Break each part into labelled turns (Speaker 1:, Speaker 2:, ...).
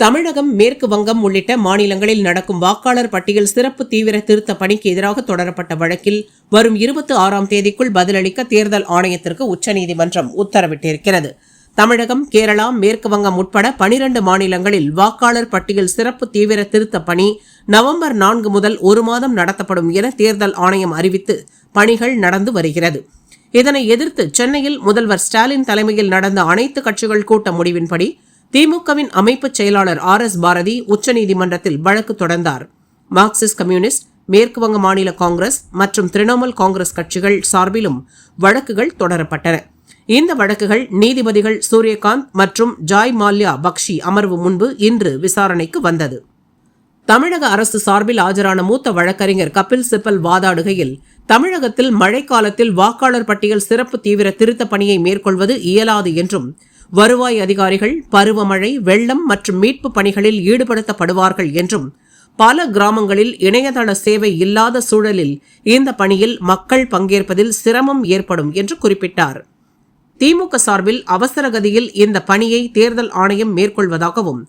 Speaker 1: தமிழகம் மேற்கு வங்கம் உள்ளிட்ட மாநிலங்களில் நடக்கும் வாக்காளர் பட்டியல் சிறப்பு தீவிர திருத்த பணிக்கு எதிராக தொடரப்பட்ட வழக்கில் வரும் இருபத்தி ஆறாம் தேதிக்குள் பதிலளிக்க தேர்தல் ஆணையத்திற்கு உச்சநீதிமன்றம் உத்தரவிட்டிருக்கிறது. தமிழகம் கேரளா மேற்கு வங்கம் உட்பட பனிரண்டு மாநிலங்களில் வாக்காளர் பட்டியல் சிறப்பு தீவிர திருத்த பணி நவம்பர் நான்கு முதல் ஒரு மாதம் நடத்தப்படும் என தேர்தல் ஆணையம் அறிவித்து பணிகள் நடந்து வருகிறது. இதனை எதிர்த்து சென்னையில் முதல்வர் ஸ்டாலின் தலைமையில் நடந்த அனைத்து கட்சிகள் கூட்ட முடிவின்படி திமுகவின் அமைப்பு செயலாளர் ஆர் எஸ் பாரதி உச்சநீதிமன்றத்தில் வழக்கு தொடர்ந்தார். மார்க்சிஸ்ட் கம்யூனிஸ்ட் மேற்குவங்க மாநில காங்கிரஸ் மற்றும் திரிணாமுல் காங்கிரஸ் கட்சிகள் சார்பிலும் வழக்குகள் தொடரப்பட்டன. இந்த வழக்குகள் நீதிபதிகள் சூரியகாந்த் மற்றும் ஜாய் மால்யா பக்ஷி அமர்வு முன்பு இன்று விசாரணைக்கு வந்தது. தமிழக அரசு சார்பில் ஆஜரான மூத்த வழக்கறிஞர் கபில் சிப்பல் வாதாடுகையில் தமிழகத்தில் மழைக்காலத்தில் வாக்காளர் பட்டியல் சிறப்பு தீவிர திருத்தப் பணியை மேற்கொள்வது இயலாது என்றும் வருவாய் அதிகாரிகள் பருவமழை வெள்ளம் மற்றும் மீட்பு பணிகளில் ஈடுபடுத்தப்படுவார்கள் என்றும் பல கிராமங்களில் இணையதள சேவை இல்லாத சூழலில் இந்த பணியில் மக்கள் பங்கேற்பதில் சிரமம் ஏற்படும் என்று குறிப்பிட்டார். திமுக சார்பில் அவசரகதியில் இந்த பணியை தேர்தல் ஆணையம் மேற்கொள்வதாகவும்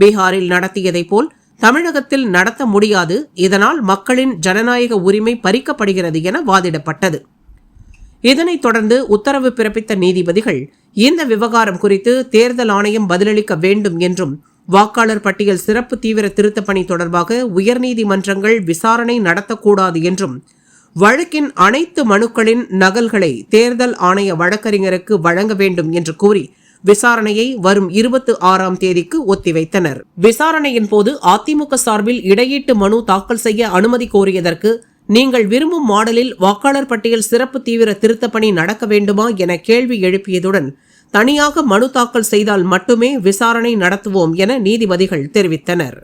Speaker 1: பீகாரில் நடத்தியதைப் போல் தமிழகத்தில் நடத்த முடியாது இதனால் மக்களின் ஜனநாயக உரிமை பறிக்கப்படுகிறது என வாதிடப்பட்டது. இதனைத் தொடர்ந்து உத்தரவு பிறப்பித்த நீதிபதிகள் இந்த விவகாரம் குறித்து தேர்தல் ஆணையம் பதிலளிக்க வேண்டும் என்றும் வாக்காளர் பட்டியல் சிறப்பு தீவிர திருத்தப் பணி தொடர்பாக உயர்நீதிமன்றங்கள் விசாரணை நடத்தக்கூடாது என்றும் வழக்கின் அனைத்து மனுக்களின் நகல்களை தேர்தல் ஆணைய வழக்கறிஞருக்கு வழங்க வேண்டும் என்று கூறி விசாரணையை வரும் இருபத்தி ஆறாம் தேதிக்கு ஒத்திவைத்தனர். விசாரணையின் போது அதிமுக சார்பில் இடையீட்டு மனு தாக்கல் செய்ய அனுமதி கோரியதற்கு நீங்கள் விரும்பும் மாடலில் வாக்காளர் பட்டியல் சிறப்பு தீவிர திருத்தப் பணி நடக்க வேண்டுமா என கேள்வி எழுப்பியதுடன் தனியாக மனு தாக்கல் செய்தால் மட்டுமே விசாரணை நடத்துவோம் என நீதிபதிகள் தெரிவித்தனர்.